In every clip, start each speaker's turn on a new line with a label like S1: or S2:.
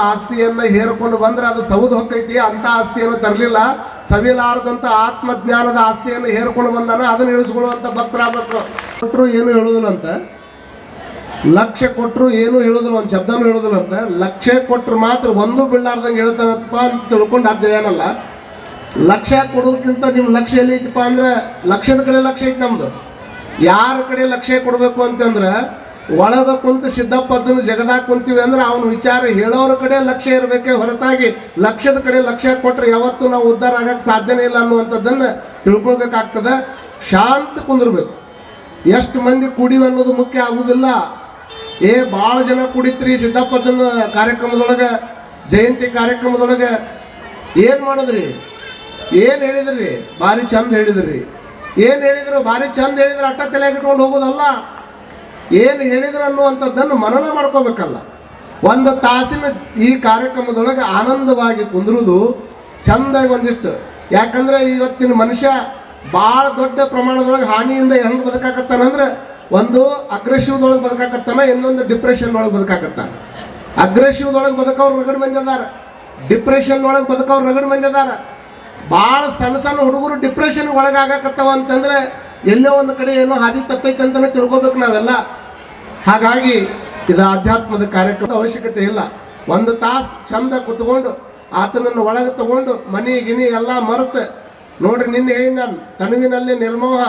S1: ಆಸ್ತಿಯನ್ನ ಹೇರ್ಕೊಂಡು ಬಂದ್ರೆ ಅದು ಸೌದು ಹೊಕ್ಕೈತಿ, ಅಂತ ಆಸ್ತಿಯನ್ನು ತರಲಿಲ್ಲ. ಸವಿಲಾರದಂತ ಆತ್ಮಜ್ಞಾನದ ಆಸ್ತಿಯನ್ನು ಹೇರ್ಕೊಂಡು ಬಂದಾನ ಅದನ್ನ ಇಳಿಸ್ಕೊಳ್ಳುವಂತ ಭಕ್ತರಾಗಬೇಕು ಕೊಟ್ಟರು ಏನು ಹೇಳುದಿಲ್ಲ ಅಂತ? ಲಕ್ಷ ಕೊಟ್ಟರು ಏನು ಹೇಳುದಿಲ್ಲ, ಒಂದು ಶಬ್ದನೂ ಹೇಳುದಿಲ್ಲ ಅಂತ? ಲಕ್ಷ ಕೊಟ್ಟರು ಮಾತ್ರ ಒಂದು ಬೀಳಾರ್ದಂಗೆ ಹೇಳ್ತಾನಪ್ಪ ಅಂತ ತಿಳ್ಕೊಂಡು ಅದು ಏನಲ್ಲ? ಲಕ್ಷ ಕೊಡೋದಕ್ಕಿಂತ ನಿಮ್ಮ ಲಕ್ಷ್ಯ ಎಲ್ಲಿ ಐತಪ್ಪ ಅಂದ್ರೆ ಲಕ್ಷದ ಕಡೆ ಲಕ್ಷ ಐತಿ ನಮ್ದು. ಯಾರ ಕಡೆ ಲಕ್ಷ್ಯ ಕೊಡಬೇಕು ಅಂತಂದ್ರೆ ಒಳಗ ಕುಂತು ಸಿದ್ದಪ್ಪದ್ದನ್ನು ಜಗದಾಗ ಕುಂತೀವಿ ಅಂದ್ರೆ ಅವನು ವಿಚಾರ ಹೇಳೋರ ಕಡೆ ಲಕ್ಷ್ಯ ಇರಬೇಕೆ ಹೊರತಾಗಿ ಲಕ್ಷ್ಯದ ಕಡೆ ಲಕ್ಷ್ಯ ಕೊಟ್ಟರೆ ಯಾವತ್ತೂ ನಾವು ಉದ್ಧಾರ ಆಗಕ್ಕೆ ಸಾಧ್ಯನೇ ಇಲ್ಲ ಅನ್ನುವಂಥದ್ದನ್ನು ತಿಳ್ಕೊಳ್ಬೇಕಾಗ್ತದೆ. ಶಾಂತ ಕುಂದಿರ್ಬೇಕು. ಎಷ್ಟು ಮಂದಿ ಕುಡಿವಿ ಅನ್ನೋದು ಮುಖ್ಯ ಆಗುವುದಿಲ್ಲ ಏ ಭಾಳ ಜನ ಕುಡಿತ್ರಿ ಸಿದ್ದಪ್ಪಜ್ಜನ ಕಾರ್ಯಕ್ರಮದೊಳಗೆ, ಜಯಂತಿ ಕಾರ್ಯಕ್ರಮದೊಳಗೆ. ಏನು ಮಾಡಿದ್ರಿ? ಏನು ಹೇಳಿದ್ರಿ? ಭಾರಿ ಚಂದ ಹೇಳಿದ್ರಿ. ಏನು ಹೇಳಿದ್ರು? ಭಾರಿ ಚಂದ ಹೇಳಿದ್ರು. ಅಟ್ಟ ತಲೆಗೆ ಇಟ್ಕೊಂಡು ಹೋಗೋದಲ್ಲ. ಏನು ಹೇಳಿದ್ರು ಅನ್ನುವಂಥದ್ದನ್ನು ಮನನ ಮಾಡ್ಕೋಬೇಕಲ್ಲ. ಒಂದು ತಾಸಿನ ಈ ಕಾರ್ಯಕ್ರಮದೊಳಗೆ ಆನಂದವಾಗಿ ಕುಂದ್ರುದು ಚಂದಾಗಿ ಒಂದಿಷ್ಟು. ಯಾಕಂದ್ರೆ ಇವತ್ತಿನ ಮನುಷ್ಯ ಭಾಳ ದೊಡ್ಡ ಪ್ರಮಾಣದೊಳಗೆ ಹಾನಿಯಿಂದ ಹೆಂಗೆ ಬದುಕಾಕತ್ತಾನಂದ್ರೆ ಒಂದು ಅಗ್ರೆಸಿವ್ದೊಳಗೆ ಬದುಕಾಕತ್ತಾನ, ಇನ್ನೊಂದು ಡಿಪ್ರೆಷನ್ ಒಳಗೆ ಬದುಕಾಕತ್ತಾನ. ಅಗ್ರೆಸಿವ್ದೊಳಗೆ ಬದುಕವ್ರು ರಗಡ್ ಮಂದಿ ಅದಾರ. ಡಿಪ್ರೆಷನ್ ಒಳಗೆ ಬದುಕವ್ರು ರಗಡ್ ಮಂದಿ ಅದಾರ. ಭಾಳ ಸಣ್ಣ ಸಣ್ಣ ಹುಡುಗರು ಡಿಪ್ರೆಷನ್ ಒಳಗಾಗಕತ್ತವ ಅಂತಂದ್ರೆ ಎಲ್ಲೋ ಒಂದು ಕಡೆ ಏನೋ ಹಾದಿ ತಪ್ಪೈತೆ ಅಂತಾನೆ ತಿಳ್ಕೊಬೇಕು ನಾವೆಲ್ಲ. ಹಾಗಾಗಿ ಇದು ಆಧ್ಯಾತ್ಮದ ಕಾರ್ಯಕ್ರಮದ ಅವಶ್ಯಕತೆ ಇಲ್ಲ. ಒಂದು ತಾಸು ಚಂದ ಕುತ್ಕೊಂಡು ಆತನನ್ನು ಒಳಗೆ ತಗೊಂಡು ಮನೆ ಗಿನಿ ಎಲ್ಲ ಮರೆತು. ನೋಡ್ರಿ ನಿನ್ನೆ ಹೇಳಿ ನಾನು ತನುವಿನಲ್ಲಿ ನಿರ್ಮೋಹ.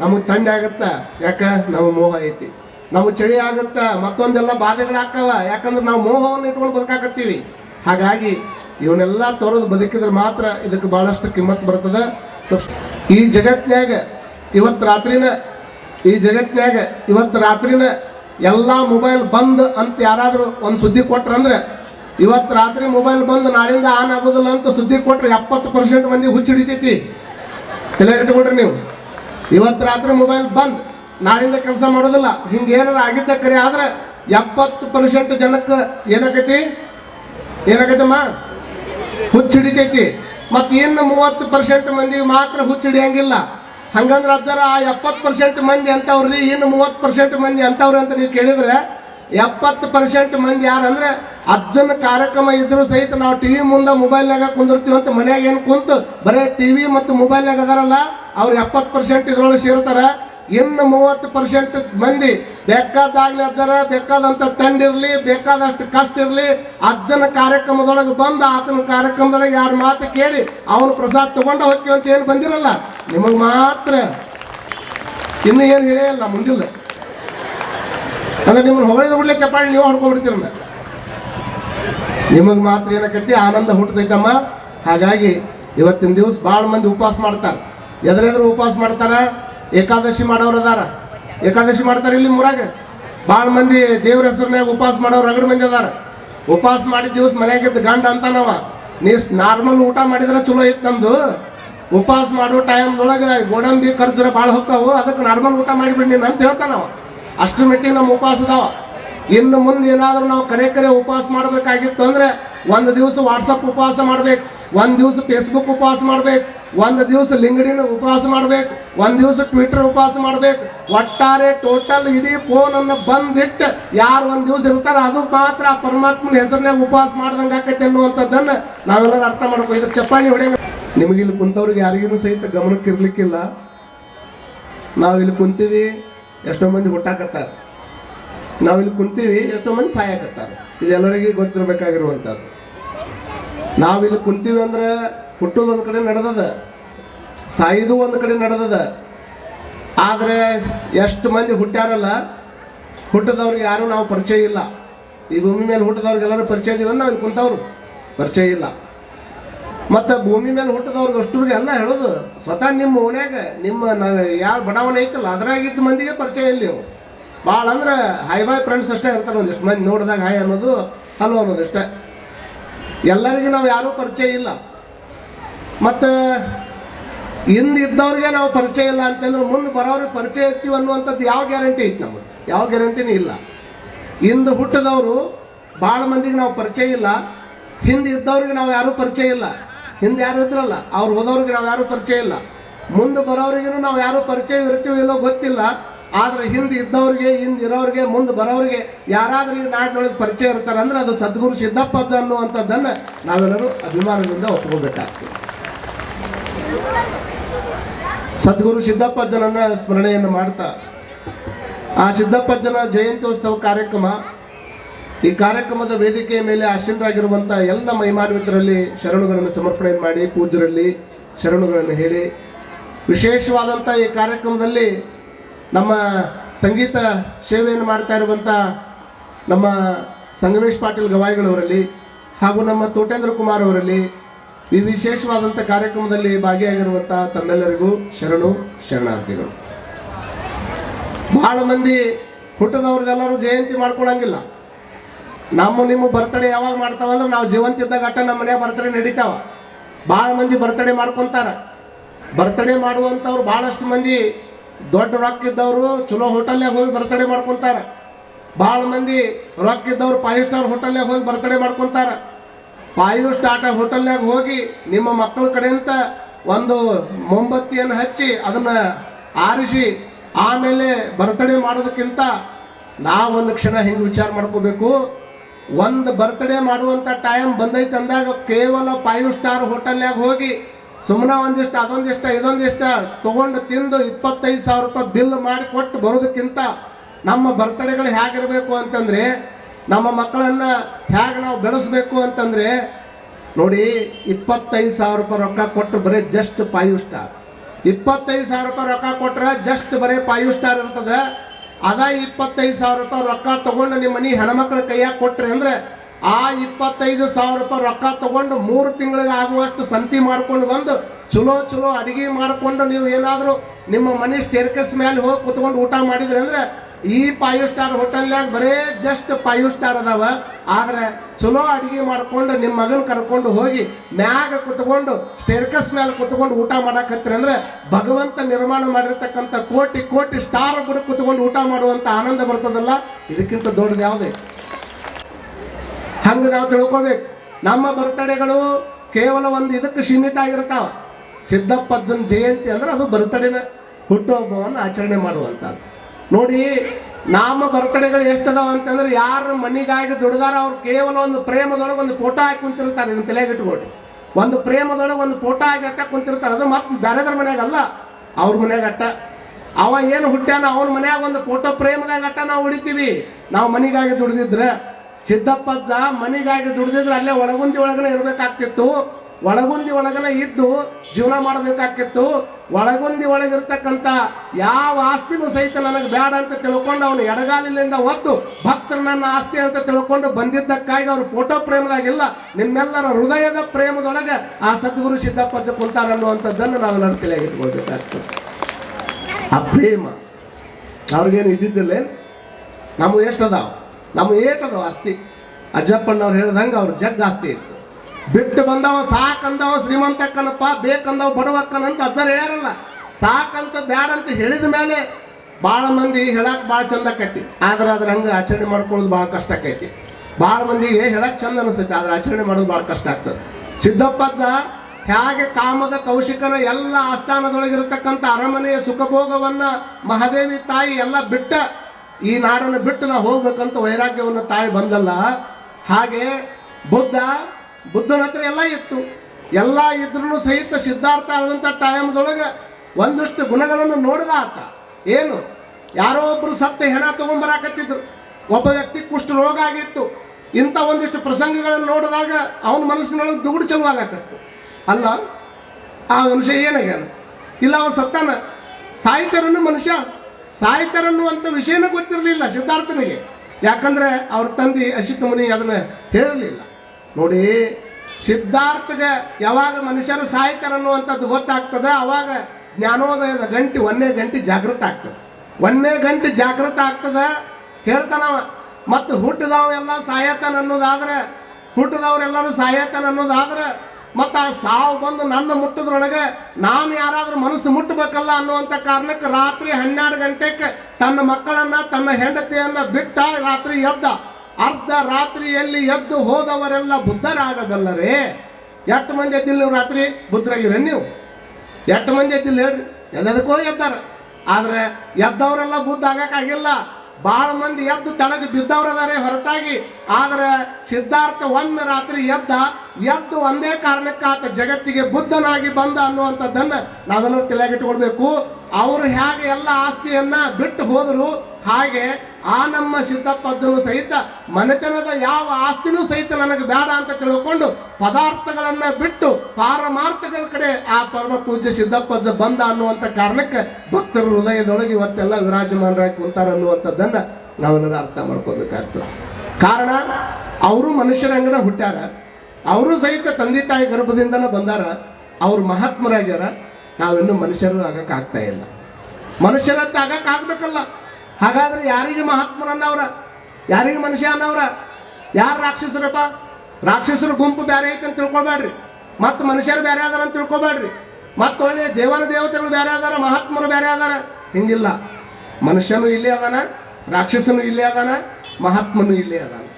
S1: ನಮಗೆ ತಂಡ ಆಗತ್ತ? ಯಾಕ? ನಾವು ಮೋಹ ಐತಿ. ನಮಗೆ ಚಳಿ ಆಗುತ್ತೆ? ಮತ್ತೊಂದೆಲ್ಲ ಬಾಧೆಗಳಾಕ್ಕವ ಯಾಕಂದ್ರೆ ನಾವು ಮೋಹವನ್ನು ಇಟ್ಕೊಂಡು ಬದುಕಾಕತ್ತೀವಿ. ಹಾಗಾಗಿ ಇವನ್ನೆಲ್ಲ ತೊರೆದು ಬದುಕಿದ್ರೆ ಮಾತ್ರ ಇದಕ್ಕೆ ಬಹಳಷ್ಟು ಕಿಮ್ಮತ್ತು ಬರ್ತದೆ. ಈ ಜಗತ್ನ್ಯಾಗ ಇವತ್ತು ರಾತ್ರಿನ, ಈ ಜಗತ್ತಿನಾಗ ಇವತ್ತು ರಾತ್ರಿನ ಎಲ್ಲ ಮೊಬೈಲ್ ಬಂದ್ ಅಂತ ಯಾರಾದರೂ ಒಂದು ಸುದ್ದಿ ಕೊಟ್ರಂದ್ರೆ ಇವತ್ತು ರಾತ್ರಿ ಮೊಬೈಲ್ ಬಂದು ನಾಳಿಂದ ಆನ್ ಆಗೋದಿಲ್ಲ ಅಂತ ಸುದ್ದಿ ಕೊಟ್ರೆ ಎಪ್ಪತ್ತು ಪರ್ಸೆಂಟ್ ಮಂದಿ ಹುಚ್ಚು ಹಿಡಿತೈತಿ. ತಲೆ ಇಟ್ಕೊಡ್ರಿ ನೀವು. ಇವತ್ತು ರಾತ್ರಿ ಮೊಬೈಲ್ ಬಂದ್, ನಾಳಿಂದ ಕೆಲಸ ಮಾಡೋದಿಲ್ಲ. ಹಿಂಗೆ ಏನಾರು ಆಗಿದ್ದ ಕರೆ ಆದ್ರೆ ಎಪ್ಪತ್ತು ಪರ್ಸೆಂಟ್ ಜನಕ್ಕೆ ಏನಾಗೈತಿ? ಏನಾಗೈತಮ್ಮ? ಹುಚ್ಚು ಹಿಡಿತೈತಿ. ಮತ್ತು ಇನ್ನು ಮೂವತ್ತು ಪರ್ಸೆಂಟ್ ಮಂದಿ ಮಾತ್ರ ಹುಚ್ಚು ಹಿಡಿಯಂಗಿಲ್ಲ. ಹಂಗಂದ್ರೆ ಅಜ್ಜರ ಆ ಎಪ್ಪತ್ತು ಪರ್ಸೆಂಟ್ ಮಂದಿ ಅಂತವ್ರಿ ಇನ್ನು ಮೂವತ್ತು ಪರ್ಸೆಂಟ್ ಮಂದಿ ಅಂತವ್ರಿ ಅಂತ ನೀವು ಕೇಳಿದ್ರೆ, ಎಪ್ಪತ್ತು ಪರ್ಸೆಂಟ್ ಮಂದಿ ಯಾರಂದ್ರೆ ಅಜ್ಜನ ಕಾರ್ಯಕ್ರಮ ಇದ್ರು ಸಹಿತ ನಾವು ಟಿವಿ ಮುಂದೆ ಮೊಬೈಲ್ನಾಗ ಕುಂದಿರ್ತೀವಿ ಅಂತ ಮನ್ಯಾಗ ಏನು ಕುಂತು ಬರೀ ಟಿವಿ ಮತ್ತು ಮೊಬೈಲ್ನಾಗ ಅದಾರಲ್ಲ, ಅವ್ರು ಎಪ್ಪತ್ತು ಪರ್ಸೆಂಟ್ ಇದ್ರೊಳಗೆ ಸೇರ್ತಾರೆ. ಇನ್ನು ಮೂವತ್ತು ಪರ್ಸೆಂಟ್ ಮಂದಿ, ಬೇಕಾದಾಗ್ಲಿ ಅಜ್ಜರ ಬೇಕಾದಂತ ತಂಡಿರ್ಲಿ ಬೇಕಾದಷ್ಟು ಕಷ್ಟ ಇರಲಿ, ಅಜ್ಜನ ಕಾರ್ಯಕ್ರಮದೊಳಗೆ ಬಂದು ಆತನ ಕಾರ್ಯಕ್ರಮದೊಳಗೆ ಯಾರ ಮಾತು ಕೇಳಿ ಅವನು ಪ್ರಸಾದ ತಗೊಂಡು ಹೋಗ್ತೀವಿ ಅಂತ ಏನು ಬಂದಿರಲ್ಲ. ನಿಮಗೆ ಮಾತ್ರ. ಇನ್ನು ಏನು ಇಲ್ಲ, ಮುಂದಿಲ್ಲ. ಅಂದ್ರೆ ನಿಮ್ಮ ಹೊಗಳಿದ ಬಿಡಲೇ ಚಪ್ಪಾಳಿ ನೀವು ಹೊಡ್ಕೊಂಡ್ಬಿಡ್ತೀರಲ್ಲ ನಿಮಗೆ ಮಾತ್ರ ಏನಕ್ಕೈತಿ ಆನಂದ ಹುಟ್ಟತೈತಮ್ಮ. ಹಾಗಾಗಿ ಇವತ್ತಿನ ದಿವಸ ಭಾಳ ಮಂದಿ ಉಪವಾಸ ಮಾಡ್ತಾರೆ. ಎದುರೆದುರು ಉಪವಾಸ ಮಾಡ್ತಾರ ಏಕಾದಶಿ ಮಾಡೋರು ಅದಾರ. ಏಕಾದಶಿ ಮಾಡ್ತಾರೆ ಇಲ್ಲಿ ಮೂರಾಗ. ಭಾಳ ಮಂದಿ ದೇವ್ರ ಹೆಸರಿನಾಗ ಉಪವಾಸ ಮಾಡೋರು ರಗಡ್ ಮಂದಿ ಅದಾರ. ಉಪವಾಸ ಮಾಡಿದ ದಿವಸ ಮನೆಯಾಗಿದ್ದ ಗಂಡ ಅಂತಾನವ. ನೀ ನಾರ್ಮಲ್ ಊಟ ಮಾಡಿದ್ರೆ ಚಲೋ ಇತ್ತು ನಮ್ದು. ಉಪವಾಸ ಮಾಡೋ ಟೈಮ್ದೊಳಗೆ ಗೋಡಂಬಿ, ಖರ್ಜುರ ಭಾಳ ಹೋಗ್ತಾವು ಅದಕ್ಕೆ ನಾರ್ಮಲ್ ಊಟ ಮಾಡಿಬಿಡಿ ನೀನು ಅಂತ ಹೇಳ್ತಾನವ. ಅಷ್ಟು ಮಟ್ಟಿಗೆ ನಮ್ಮ ಉಪವಾಸ ಅದಾವ. ಇನ್ನು ಮುಂದೆ ಏನಾದರೂ ನಾವು ಕರೆ ಕರೆ ಉಪವಾಸ ಮಾಡಬೇಕಾಗಿತ್ತು ಅಂದ್ರೆ ಒಂದು ದಿವಸ ವಾಟ್ಸಪ್ ಉಪವಾಸ ಮಾಡ್ಬೇಕು. ಒಂದು ದಿವಸ ಫೇಸ್ಬುಕ್ ಉಪವಾಸ ಮಾಡ್ಬೇಕು. ಒಂದು ದಿವಸ ಲಿಂಗಡಿನ ಉಪವಾಸ ಮಾಡ್ಬೇಕು, ಒಂದು ದಿವಸ ಟ್ವಿಟರ್ ಉಪವಾಸ ಮಾಡ್ಬೇಕು. ಒಟ್ಟಾರೆ ಟೋಟಲ್ ಇಡೀ ಫೋನನ್ನು ಬಂದಿಟ್ಟು ಯಾರು ಒಂದು ದಿವಸ ಇರ್ತಾರ ಅದು ಮಾತ್ರ ಆ ಪರಮಾತ್ಮನ ಹೆಸರಿನಾಗ ಉಪವಾಸ ಮಾಡ್ದಂಗೆ ಆಕೈತೆ ಅನ್ನುವಂಥದ್ದನ್ನು ನಾವೆಲ್ಲರೂ ಅರ್ಥ ಮಾಡ್ಕೋ ಇದಕ್ಕೆ ಚಪ್ಪಾಳಿ ಹೊಡೆಯಂಗ ನಿಮಗೆ ಇಲ್ಲಿ ಕುಂತವ್ರಿಗೆ ಯಾರಿಗೂ ಸಹಿತ ಗಮನಕ್ಕೆ ಇರ್ಲಿಕ್ಕಿಲ್ಲ. ನಾವು ಇಲ್ಲಿ ಕುಂತೀವಿ, ಎಷ್ಟೋ ಮಂದಿ ಹುಟ್ಟಾಕತ್ತಾರೆ ಇಲ್ಲಿ ಕುಂತೀವಿ, ಎಷ್ಟೋ ಮಂದಿ ಸಾಯಕತ್ತಾರೆ ಇದೆಲ್ಲರಿಗೂ ಗೊತ್ತಿರಬೇಕಾಗಿರುವಂಥದ್ದು. ನಾವಿಲ್ಲಿ ಕುಂತೀವಿ ಅಂದ್ರೆ ಹುಟ್ಟೋದು ಒಂದು ಕಡೆ ನಡೆದದ, ಸಾಯಿದು ಒಂದು ಕಡೆ ನಡೆದದ. ಆದರೆ ಎಷ್ಟು ಮಂದಿ ಹುಟ್ಟ್ಯಾರಲ್ಲ, ಹುಟ್ಟದವ್ರಿಗೆ ಯಾರು ನಾವು ಪರಿಚಯ ಇಲ್ಲ. ಈ ಭೂಮಿ ಮೇಲೆ ಹುಟ್ಟದವ್ರಿಗೆ ಎಲ್ಲರೂ ಪರಿಚಯ ಇದೀವಿ ನಾವು ಕುಂತವ್ರು, ಪರಿಚಯ ಇಲ್ಲ. ಮತ್ತು ಭೂಮಿ ಮೇಲೆ ಹುಟ್ಟದವ್ರಿಗೆ ಅಷ್ಟರಿಗೆ ಎಲ್ಲ ಹೇಳೋದು, ಸ್ವತಃ ನಿಮ್ಮ ಓಣ್ಯಾಗ ನಿಮ್ಮ ಯಾರು ಬಡಾವಣೆ ಐತಲ್ಲ, ಅದ್ರಾಗಿದ್ದ ಮಂದಿಗೆ ಪರಿಚಯ ಇಲ್ಲ ನೀವು ಭಾಳ ಅಂದ್ರೆ ಹೈ ಬೈ ಫ್ರೆಂಡ್ಸ್ ಅಷ್ಟೇ ಇರ್ತಾರೆ ಒಂದಿಷ್ಟು ಮಂದಿ ನೋಡಿದಾಗ ಹಾಯ್ ಅನ್ನೋದು, ಹಲೋ ಅನ್ನೋದು ಅಷ್ಟೇ. ಎಲ್ಲರಿಗೂ ನಾವು ಯಾರೂ ಪರಿಚಯ ಇಲ್ಲ. ಮತ್ತು ಹಿಂದೆ ಇದ್ದವ್ರಿಗೆ ನಾವು ಪರಿಚಯ ಇಲ್ಲ ಅಂತಂದ್ರೆ ಮುಂದೆ ಬರೋರಿಗೆ ಪರಿಚಯ ಇರ್ತೀವಿ ಅನ್ನುವಂಥದ್ದು ಯಾವ ಗ್ಯಾರಂಟಿ ಐತಿ ನಮಗೆ? ಯಾವ ಗ್ಯಾರಂಟಿನೂ ಇಲ್ಲ. ಹಿಂದೆ ಹುಟ್ಟಿದವರು ಭಾಳ ಮಂದಿಗೆ ನಾವು ಪರಿಚಯ ಇಲ್ಲ. ಹಿಂದೆ ಇದ್ದವ್ರಿಗೆ ನಾವು ಯಾರೂ ಪರಿಚಯ ಇಲ್ಲ. ಹಿಂದೆ ಯಾರು ಇದ್ರಲ್ಲ, ಅವ್ರು ಹೋದವ್ರಿಗೆ ನಾವು ಯಾರೂ ಪರಿಚಯ ಇಲ್ಲ. ಮುಂದೆ ಬರೋರಿಗೂ ನಾವು ಯಾರೂ ಪರಿಚಯ ಇರ್ತೀವಿ ಇಲ್ಲೋ ಗೊತ್ತಿಲ್ಲ. ಆದ್ರೆ ಹಿಂದೆ ಇದ್ದವ್ರಿಗೆ, ಹಿಂದೆ ಇರೋರಿಗೆ, ಮುಂದೆ ಬರೋರಿಗೆ ಯಾರಾದ್ರೂ ಈ ನಾಡಿನೊಳಗೆ ಪರಿಚಯ ಇರ್ತಾರೆ ಅಂದ್ರೆ ಅದು ಸದ್ಗುರು ಸಿದ್ದಪ್ಪಜ್ಜ ಅನ್ನುವಂಥದ್ದನ್ನು ನಾವೆಲ್ಲರೂ ಅಭಿಮಾನದಿಂದ ಒಪ್ಕೋಬೇಕಾಗ್ತದೆ. ಸದ್ಗುರು ಸಿದ್ದಪ್ಪಜ್ಜನನ್ನ ಸ್ಮರಣೆಯನ್ನು ಮಾಡ್ತಾ, ಆ ಸಿದ್ದಪ್ಪಜ್ಜನ ಜಯಂತ್ಯೋತ್ಸವ ಕಾರ್ಯಕ್ರಮ, ಈ ಕಾರ್ಯಕ್ರಮದ ವೇದಿಕೆಯ ಮೇಲೆ ಆಶೀನರಾಗಿರುವಂಥ ಎಲ್ಲ ಮಹಿಮಾನ್ವಿತರಲ್ಲಿ ಶರಣುಗಳನ್ನು ಸಮರ್ಪಣೆ ಮಾಡಿ ಪೂಜರಲ್ಲಿ ಶರಣುಗಳನ್ನು ಹೇಳಿ ವಿಶೇಷವಾದಂಥ ಈ ಕಾರ್ಯಕ್ರಮದಲ್ಲಿ ನಮ್ಮ ಸಂಗೀತ ಸೇವೆಯನ್ನು ಮಾಡ್ತಾ ಇರುವಂಥ ನಮ್ಮ ಸಂಗಮೇಶ್ ಪಾಟೀಲ್ ಗವಾಯಿಗಳವರಲ್ಲಿ ಹಾಗೂ ನಮ್ಮ ತೋಟೇಂದ್ರ ಕುಮಾರ್ ಅವರಲ್ಲಿ ಈ ವಿಶೇಷವಾದಂಥ ಕಾರ್ಯಕ್ರಮದಲ್ಲಿ ಭಾಗಿಯಾಗಿರುವಂಥ ತಮ್ಮೆಲ್ಲರಿಗೂ ಶರಣು ಶರಣಾರ್ಥಿಗಳು. ಬಹಳ ಮಂದಿ ಹುಟ್ಟದವ್ರದ್ದೆಲ್ಲರೂ ಜಯಂತಿ ಮಾಡ್ಕೊಳಂಗಿಲ್ಲ. ನಮ್ಮ ನಿಮ್ಮ ಬರ್ತಡೇ ಯಾವಾಗ ಮಾಡ್ತಾವ ಅಂದ್ರೆ ನಾವು ಜೀವಂತ ಇದ್ದಾಗ ಅಟ್ಟ ನಮ್ಮ ಮನೆಯ ಬರ್ತಡೇ ನಡೀತಾವ. ಭಾಳ ಮಂದಿ ಬರ್ತಡೇ ಮಾಡ್ಕೊಂತಾರ. ಬರ್ತಡೇ ಮಾಡುವಂಥವ್ರು ಭಾಳಷ್ಟು ಮಂದಿ ದೊಡ್ಡ ರೊಕ್ಕ ಇದ್ದವರು ಚಲೋ ಹೋಟೆಲ್ನಾಗ ಹೋಗಿ ಬರ್ತಡೆ ಮಾಡ್ಕೊಂತಾರ. ಭಾಳ ಮಂದಿ ರೊಕ್ಕ ಇದ್ದವ್ರು ಫೈವ್ ಸ್ಟಾರ್ ಹೋಟೆಲ್ನಾಗ ಹೋಗಿ ಬರ್ತಡೆ ಮಾಡ್ಕೊಂತಾರ. ಫೈವ್ ಸ್ಟಾರ್ ಹೋಟೆಲ್ನಾಗ ಹೋಗಿ ನಿಮ್ಮ ಮಕ್ಕಳ ಕಡೆಯಿಂದ ಒಂದು ಮೊಂಬತ್ತಿಯನ್ನು ಹಚ್ಚಿ ಅದನ್ನ ಆರಿಸಿ ಆಮೇಲೆ ಬರ್ತಡೆ ಮಾಡೋದಕ್ಕಿಂತ ನಾವೊಂದು ಕ್ಷಣ ಹಿಂಗೆ ವಿಚಾರ ಮಾಡ್ಕೋಬೇಕು. ಒಂದು ಬರ್ತಡೇ ಮಾಡುವಂಥ ಟೈಮ್ ಬಂದೈತೆ ಅಂದಾಗ ಕೇವಲ ಫೈವ್ ಸ್ಟಾರ್ ಹೋಟೆಲ್ನಾಗ ಹೋಗಿ ಸುಮ್ಮನೆ ಒಂದಿಷ್ಟ, ಅದೊಂದಿಷ್ಟ, ಇದೊಂದಿಷ್ಟ ತಗೊಂಡು ತಿಂದು ಇಪ್ಪತ್ತೈದು ಸಾವಿರ ರೂಪಾಯಿ ಬಿಲ್ ಮಾಡಿ ಕೊಟ್ಟು ಬರೋದಕ್ಕಿಂತ ನಮ್ಮ ಬರ್ತಡೆಗಳು ಹೇಗಿರಬೇಕು ಅಂತಂದ್ರೆ ನಮ್ಮ ಮಕ್ಕಳನ್ನು ಹೇಗೆ ನಾವು ಬೆಳೆಸ್ಬೇಕು ಅಂತಂದ್ರೆ ನೋಡಿ ಇಪ್ಪತ್ತೈದು ಸಾವಿರ ರೂಪಾಯಿ ರೊಕ್ಕ ಕೊಟ್ಟು ಬರೀ ಜಸ್ಟ್ ಫೈವ್ ಸ್ಟಾರ್ ಇಪ್ಪತ್ತೈದು ಸಾವಿರ ರೂಪಾಯಿ ರೊಕ್ಕ ಕೊಟ್ಟರೆ ಜಸ್ಟ್ ಬರೀ ಫೈವ್ ಸ್ಟಾರ್ ಇರ್ತದೆ. ಅದ ಇಪ್ಪತ್ತೈದು ಸಾವಿರ ರೂಪಾಯಿ ರೊಕ್ಕ ತಗೊಂಡು ನಿಮ್ಮ ಮನೆ ಹೆಣ್ಮಕ್ಳ ಕೈಯಾಗ ಕೊಟ್ರಿ ಅಂದ್ರೆ ಆ ಇಪ್ಪತ್ತೈದು ಸಾವಿರ ರೂಪಾಯಿ ರೊಕ್ಕ ತಗೊಂಡು ಮೂರು ತಿಂಗಳಿಗೆ ಆಗುವಷ್ಟು ಸಂತಿ ಮಾಡ್ಕೊಂಡು ಬಂದು ಚಲೋ ಚಲೋ ಅಡಿಗೆ ಮಾಡಿಕೊಂಡು ನೀವು ಏನಾದರೂ ನಿಮ್ಮ ಮನೆ ಸ್ಟೇರ್ಕಸ್ ಮೇಲೆ ಹೋಗಿ ಕುತ್ಕೊಂಡು ಊಟ ಮಾಡಿದ್ರಿ ಅಂದ್ರೆ ಈ ಫೈವ್ ಸ್ಟಾರ್ ಹೋಟೆಲ್ನಾಗ ಬರೇ ಜಸ್ಟ್ ಫೈವ್ ಸ್ಟಾರ್ ಅದಾವ. ಆದರೆ ಚಲೋ ಅಡಿಗೆ ಮಾಡ್ಕೊಂಡು ನಿಮ್ಮ ಮಗನ ಕರ್ಕೊಂಡು ಹೋಗಿ ಮ್ಯಾಗ ಕುತ್ಕೊಂಡು ಸ್ಟೇರ್ಕಸ್ ಮೇಲೆ ಕುತ್ಕೊಂಡು ಊಟ ಮಾಡಕತ್ರಿ ಅಂದ್ರೆ ಭಗವಂತ ನಿರ್ಮಾಣ ಮಾಡಿರ್ತಕ್ಕಂಥ ಕೋಟಿ ಕೋಟಿ ಸ್ಟಾರ್ ಕೂಡ ಕುತ್ಕೊಂಡು ಊಟ ಮಾಡುವಂಥ ಆನಂದ ಬರ್ತದಲ್ಲ? ಇದಕ್ಕಿಂತ ದೊಡ್ಡದು ಯಾವುದೇ? ಹಂಗೆ ನಾವು ತಿಳ್ಕೊಬೇಕು. ನಮ್ಮ ಬರ್ತಡೆಗಳು ಕೇವಲ ಒಂದು ಇದಕ್ಕೆ ಸೀಮಿತ ಆಗಿರ್ತಾವ. ಸಿದ್ದಪ್ಪಜ್ಜನ ಜಯಂತಿ ಅಂದ್ರೆ ಅದು ಬರ್ತಡೆನ ಹುಟ್ಟುಹಬ್ಬವನ್ನು ಆಚರಣೆ ಮಾಡುವಂಥದ್ದು. ನೋಡಿ ನಮ್ಮ ಬರ್ತಡೆಗಳು ಎಷ್ಟದಾವ ಅಂತಂದ್ರೆ ಯಾರ ಮನಿಗಾಗಿ ದುಡ್ದಾರ ಅವ್ರು ಕೇವಲ ಒಂದು ಪ್ರೇಮದೊಳಗೆ ಒಂದು ಫೋಟೋ ಹಾಕಿ ಕುಂತಿರ್ತಾರೆ, ಇದನ್ನ ತಲೆಗೆ ಇಟ್ಕೊಂಡು. ಒಂದು ಪ್ರೇಮದೊಳಗೆ ಒಂದು ಫೋಟೋ ಹಾಕಿ ಅಟ್ಟ ಕುಂತಿರ್ತಾರೆ, ಅದು ಮತ್ತೆ ಬೇರೆದ್ರ ಮನೆಯಾಗಲ್ಲ ಅವ್ರ ಮನ್ಯಾಗ ಅಟ್ಟ. ಅವ ಏನು ಹುಟ್ಟ್ಯಾನ, ಅವ್ನ ಮನ್ಯಾಗ ಒಂದು ಫೋಟೋ ಪ್ರೇಮದಾಗ ಅಟ್ಟ ನಾವು ಹೊಡಿತೀವಿ. ನಾವು ಮನಿಗಾಗಿ ದುಡ್ದಿದ್ರೆ ಸಿದ್ದಪ್ಪಜ್ಜ ಮನೆಗಾಗಿ ದುಡಿದ್ರೆ ಅಲ್ಲೇ ಒಳಗುಂದಿ ಒಳಗನೆ ಇರಬೇಕಾಗ್ತಿತ್ತು. ಒಳಗುಂದಿ ಒಳಗನೆ ಇದ್ದು ಜೀವನ ಮಾಡಬೇಕಾಗ್ತಿತ್ತು. ಒಳಗುಂದಿ ಒಳಗಿರ್ತಕ್ಕಂಥ ಯಾವ ಆಸ್ತಿನೂ ಸಹಿತ ನನಗೆ ಬೇಡ ಅಂತ ತಿಳ್ಕೊಂಡು ಅವನು ಎಡಗಾಲಿನಿಂದ ಒದ್ದು ಭಕ್ತರು ನನ್ನ ಆಸ್ತಿ ಅಂತ ತಿಳ್ಕೊಂಡು ಬಂದಿದ್ದಕ್ಕಾಗಿ ಅವರು ಫೋಟೋ ಪ್ರೇಮದಾಗಿಲ್ಲ. ನಿಮ್ಮೆಲ್ಲರ ಹೃದಯದ ಪ್ರೇಮದೊಳಗೆ ಆ ಸದ್ಗುರು ಸಿದ್ದಪ್ಪಜ್ಜ ಕುಂತಾರ ಅನ್ನುವಂಥದ್ದನ್ನು ನಾವೆಲ್ಲರೂ ತಿಳಿಯಾಗಿಟ್ಕೊಳ್ಬೇಕಾಗ್ತದೆ ಆ ಪ್ರೇಮ, ಅವ್ರಿಗೇನು ಇದ್ದಿದ್ದಿಲ್ಲ ನಮಗೆ ಎಷ್ಟು ಅದಾವ ಏಟದ ಆಸ್ತಿ. ಅಜ್ಜಪ್ಪನವ್ರು ಹೇಳ್ದಂಗೆ ಅವ್ರ ಜಗ್ ಆಸ್ತಿ ಇತ್ತು. ಬಿಟ್ಟು ಬಂದವ ಸಾಕಂದವ ಶ್ರೀಮಂತಕ್ಕನಪ್ಪ, ಬೇಕಂದವ ಬಡವಕ್ಕನಂತ ಅಜ್ಜರು ಹೇಳ್ಯಾರಲ್ಲ ಸಾಕಂತ ಬ್ಯಾಡ ಅಂತ ಹೇಳಿದ ಮೇಲೆ ಭಾಳ ಮಂದಿ ಹೇಳಕ್ ಭಾಳ ಚಂದ ಆಕೈತಿ. ಆದ್ರೆ ಅದ್ರ ಹಂಗೆ ಆಚರಣೆ ಮಾಡ್ಕೊಳ್ಳೋದು ಭಾಳ ಕಷ್ಟ ಆಕೈತಿ. ಭಾಳ ಮಂದಿಗೆ ಹೇಳಕ್ ಚಂದ ಅನಿಸ್ತೈತಿ, ಆದ್ರೆ ಆಚರಣೆ ಮಾಡೋದು ಭಾಳ ಕಷ್ಟ ಆಗ್ತದೆ. ಸಿದ್ದಪ್ಪಜ್ಜ ಹೇಗೆ ಕಾಮದ ಕೌಶಿಕನ ಎಲ್ಲ ಆಸ್ಥಾನದೊಳಗಿರತಕ್ಕಂಥ ಅರಮನೆಯ ಸುಖಭೋಗವನ್ನ ಮಹಾದೇವಿ ತಾಯಿ ಎಲ್ಲ ಬಿಟ್ಟ ಈ ನಾಡನ್ನು ಬಿಟ್ಟು ನಾವು ಹೋಗ್ಬೇಕಂತ ವೈರಾಗ್ಯವನ್ನು ತಾಯಿ ಬಂದಲ್ಲ, ಹಾಗೆ ಬುದ್ಧ, ಬುದ್ಧನ ಹತ್ರ ಎಲ್ಲ ಇತ್ತು. ಎಲ್ಲ ಇದ್ರೂ ಸಹಿತ ಸಿದ್ಧಾರ್ಥ ಆದಂಥ ಟೈಮ್ದೊಳಗೆ ಒಂದಷ್ಟು ಗುಣಗಳನ್ನು ನೋಡಿದ ಆತ. ಏನು? ಯಾರೋ ಒಬ್ಬರು ಸತ್ತ ಹೆಣ ತಗೊಂಬರಾಕತ್ತಿದ್ರು. ಒಬ್ಬ ವ್ಯಕ್ತಿ ಕುಷ್ಠ ರೋಗ ಆಗಿತ್ತು. ಇಂಥ ಒಂದಿಷ್ಟು ಪ್ರಸಂಗಗಳನ್ನು ನೋಡಿದಾಗ ಅವನ ಮನಸ್ಸಿನೊಳಗೆ ದುಗುಡು ಚಲೋ ಆಗತ್ತಿತ್ತು ಅಲ್ಲ, ಆ ಮನುಷ್ಯ ಏನಾಗ್ಯಾನ? ಇಲ್ಲ, ಅವನು ಸತ್ತಾನ? ಸಾಹಿತ್ಯರನ್ನು ಮನುಷ್ಯ ಸಾಯ್ತಾರನ್ನುವಂಥ ವಿಷಯನೂ ಗೊತ್ತಿರಲಿಲ್ಲ ಸಿದ್ಧಾರ್ಥನಿಗೆ. ಯಾಕಂದ್ರೆ ಅವ್ರ ತಂದೆ ಅಶಿತ ಮುನಿ ಅದನ್ನ ಹೇಳಿರಲಿಲ್ಲ ನೋಡಿ, ಸಿದ್ಧಾರ್ಥಗೆ ಯಾವಾಗ ಮನುಷ್ಯರು ಸಾಯ್ತಾರನ್ನುವಂಥದ್ದು ಗೊತ್ತಾಗ್ತದೆ ಅವಾಗ ಜ್ಞಾನೋದಯದ ಗಂಟೆ ಒಂದೇ ಗಂಟೆ ಜಾಗೃತ ಆಗ್ತದೆ. ಒಂದೇ ಗಂಟೆ ಜಾಗೃತ ಆಗ್ತದೆ ಹೇಳ್ತಾನವ ಮತ್ತು ಹುಟ್ಟಿದವೆಲ್ಲ ಸಾಯತನ ಅನ್ನೋದಾದ್ರೆ, ಹುಟ್ಟಿದವರೆಲ್ಲರೂ ಸಾಯತನ ಅನ್ನೋದಾದ್ರೆ ಮತ್ತು ಸಾವು ಬಂದು ನನ್ನ ಮುಟ್ಟದ್ರೊಳಗೆ ನಾನು ಯಾರಾದರೂ ಮನಸ್ಸು ಮುಟ್ಟಬೇಕಲ್ಲ ಅನ್ನುವಂಥ ಕಾರಣಕ್ಕೆ ರಾತ್ರಿ ಹನ್ನೆರಡು ಗಂಟೆಗೆ ತನ್ನ ಮಕ್ಕಳನ್ನ, ತನ್ನ ಹೆಂಡತಿಯನ್ನ ಬಿಟ್ಟ ರಾತ್ರಿ ಎದ್ದ. ಅರ್ಧ ರಾತ್ರಿಯಲ್ಲಿ ಎದ್ದು ಹೋದವರೆಲ್ಲ ಬುದ್ಧರಾಗಬಲ್ಲರೇ ಎಷ್ಟು ಮಂದಿ ಎದ್ದಿಲ್ಲ ರಾತ್ರಿ? ಬುದ್ಧರಾಗಿರ ನೀವು? ಎಷ್ಟು ಮಂದಿ ಎದ್ದಿಲ್ಲ ಹೇಳ್ರಿ? ಎಲ್ಲದಕ್ಕೂ ಎದ್ದಾರ. ಆದ್ರೆ ಎದ್ದವರೆಲ್ಲ ಬುದ್ಧ ಆಗಕ್ಕಾಗಿಲ್ಲ ಬಹಳ ಮಂದಿ ಎದ್ದು ತಳಗೆ ಬಿದ್ದವ್ರದಾರೆ ಹೊರತಾಗಿ. ಆದ್ರೆ ಸಿದ್ಧಾರ್ಥ ಒಮ್ಮೆ ರಾತ್ರಿ ಎದ್ದ, ಎದ್ದು ಒಂದೇ ಕಾರಣಕ್ಕಾತ ಜಗತ್ತಿಗೆ ಬುದ್ಧನಾಗಿ ಬಂದ ಅನ್ನುವಂಥದ್ದನ್ನ ನಾವೆಲ್ಲರೂ ತಲೆಗಿಟ್ಕೊಳ್ಬೇಕು ಅವರು ಹೇಗೆ ಎಲ್ಲ ಆಸ್ತಿಯನ್ನ ಬಿಟ್ಟು ಹೋದರು, ಹಾಗೆ ಆ ನಮ್ಮ ಸಿದ್ದಪ್ಪಜ್ಜನು ಸಹಿತ ಮನೆತನದ ಯಾವ ಆಸ್ತಿನೂ ಸಹಿತ ನನಗೆ ಬೇಡ ಅಂತ ತಿಳ್ಕೊಂಡು ಪದಾರ್ಥಗಳನ್ನು ಬಿಟ್ಟು ಪಾರಮಾರ್ಥಗಳ ಕಡೆ ಆ ಪರಮ ಪೂಜ್ಯ ಸಿದ್ದಪ್ಪಜ್ಜ ಬಂದ ಅನ್ನುವಂಥ ಕಾರಣಕ್ಕೆ ಭಕ್ತರು ಹೃದಯದೊಳಗೆ ಇವತ್ತೆಲ್ಲ ವಿರಾಜಮಾನರಾಗಿ ಕುಂತಾರ ಅನ್ನುವಂಥದ್ದನ್ನ ನಾವೆಲ್ಲರೂ ಅರ್ಥ ಮಾಡ್ಕೋಬೇಕಾಗ್ತದೆ ಕಾರಣ, ಅವರು ಮನುಷ್ಯರಂಗನ ಹುಟ್ಟ್ಯಾರ. ಅವರು ಸಹಿತ ತಂದೆ ತಾಯಿ ಗರ್ಭದಿಂದನೇ ಬಂದಾರ. ಅವ್ರು ಮಹಾತ್ಮರಾಗ್ಯಾರ. ನಾವಿನ್ನೂ ಮನುಷ್ಯರು ಆಗಕ್ಕಾಗ್ತಾ ಇಲ್ಲ. ಮನುಷ್ಯರಂತ ಆಗಕ್ಕೆ ಆಗ್ಬೇಕಲ್ಲ ಹಾಗಾದ್ರೆ ಯಾರಿಗೆ ಮಹಾತ್ಮರನ್ನವ್ರ ಯಾರಿಗೆ ಮನುಷ್ಯ ಅನ್ನವ್ರ ಯಾರು ರಾಕ್ಷಸರಪ್ಪ? ರಾಕ್ಷಸರ ಗುಂಪು ಬೇರೆ ಐತೆ ಅಂತ ತಿಳ್ಕೊಬೇಡ್ರಿ. ಮತ್ತು ಮನುಷ್ಯರು ಬೇರೆ ಅದಾರ ಅಂತ ತಿಳ್ಕೊಬೇಡ್ರಿ. ಮತ್ತು ಒಳ್ಳೆ ದೇವನ ದೇವತೆಗಳು ಬೇರೆ ಅದಾರ, ಮಹಾತ್ಮರು ಬೇರೆ ಅದಾರ? ಹಿಂಗಿಲ್ಲ. ಮನುಷ್ಯನು ಇಲ್ಲೇ ಅದಾನ, ರಾಕ್ಷಸನು ಇಲ್ಲೇ ಅದಾನ, ಮಹಾತ್ಮನು ಇಲ್ಲೇ ಅದಾನ.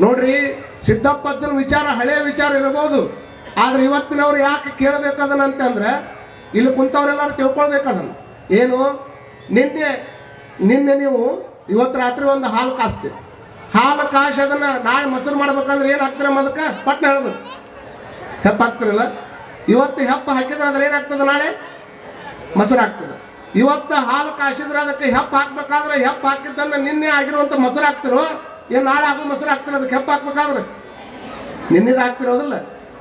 S1: ನೋಡ್ರಿ ಸಿದ್ದಪ್ಪಜ್ಜನ ವಿಚಾರ ಹಳೆಯ ವಿಚಾರ ಇರಬಹುದು ಆದ್ರೆ ಇವತ್ತಿನವ್ರು ಯಾಕೆ ಕೇಳಬೇಕು ಅದನ್ನ ಅಂತಂದ್ರೆ, ಇಲ್ಲಿ ಕುಂತವ್ರೆಲ್ಲರೂ ತಿಳ್ಕೊಳ್ಬೇಕು ಅದನ್ನ. ಏನು? ನಿನ್ನೆ ನಿನ್ನೆ ನೀವು ಇವತ್ತು ರಾತ್ರಿ ಒಂದು ಹಾಲು ಕಾಸ್ತೆ. ಹಾಲು ಕಾಸಿ ಅದನ್ನ ನಾಳೆ ಮೊಸರು ಮಾಡ್ಬೇಕಂದ್ರೆ ಏನು ಹಾಕ್ತೀರ ಅದಕ್ಕೆ? ಪಟ್ನ ಹೇಳ್ಬೇಕು. ಹೆಪ್ಪ ಹಾಕ್ತಿರಲ್ಲ? ಇವತ್ತು ಹೆಪ್ಪ ಹಾಕಿದ್ರೆ ಅದ್ರ ಏನಾಗ್ತದೆ ನಾಳೆ? ಮೊಸರು ಆಗ್ತದೆ. ಇವತ್ತು ಹಾಲು ಕಾಸಿದ್ರೆ ಅದಕ್ಕೆ ಹೆಪ್ಪ ಹಾಕ್ಬೇಕಾದ್ರೆ ಹೆಪ್ಪ ಹಾಕಿದ್ದನ್ನ ನಿನ್ನೆ ಆಗಿರುವಂತ ಮೊಸರು ಹಾಕ್ತಿರೋ? ಏನು ನಾಳೆ ಆಗೋ ಮೊಸರು ಹಾಕ್ತಿರ ಅದಕ್ಕೆ ಹೆಪ್ಪ ಹಾಕ್ಬೇಕಾದ್ರೆ? ನಿನ್ನೆದು ಹಾಕ್ತಿರೋದಿಲ್ಲ.